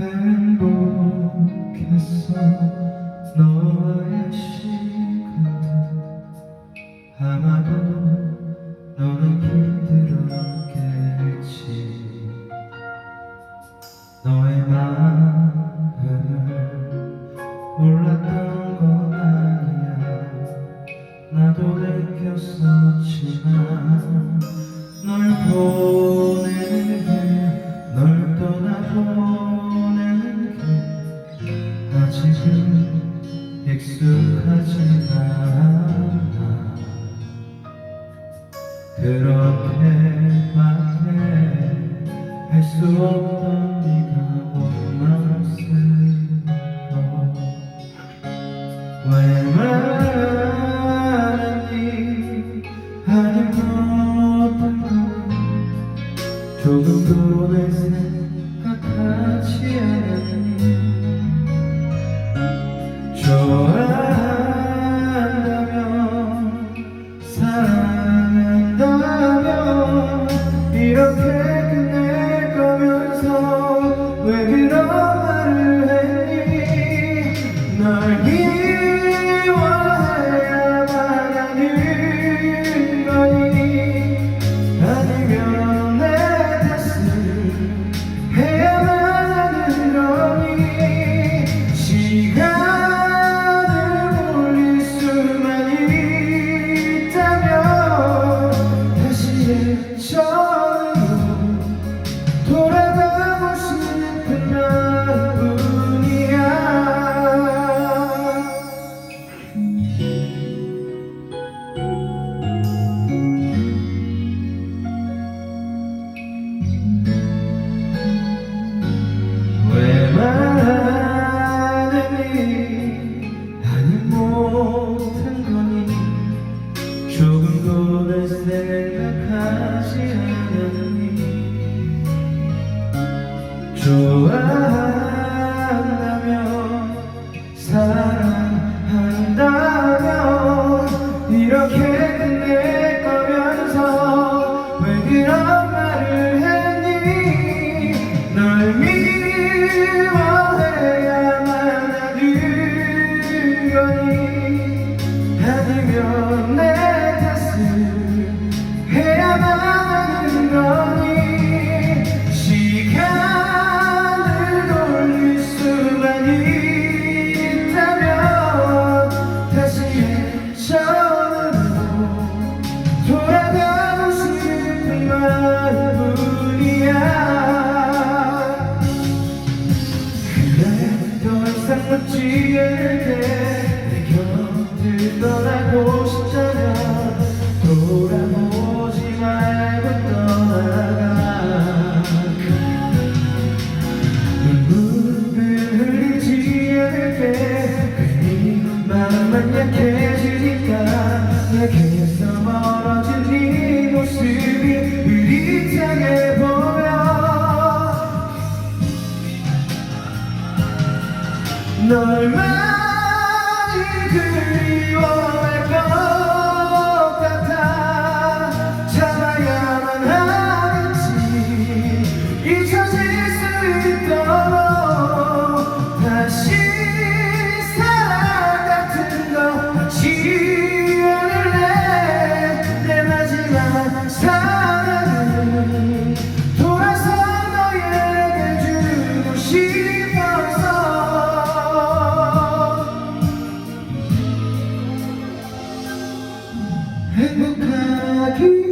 행복했어. 너의 시간. 아마도 너는 힘들었겠지. 너의 마음을 몰랐던 건 아니야. 나도 느꼈었지만 널보 아직은 익숙하지가 않아. 그렇게밖에 할수 없다 okay. 날 미워해야만 하느니 받으면 내 탓을 해야만 하는 거니 시간을 돌릴 수만 있다면 다시 예전으로 돌아가고 싶은 말 멀어진 이 모습이 흐릿하게 보면 널 많이 그리워할 것 행복하기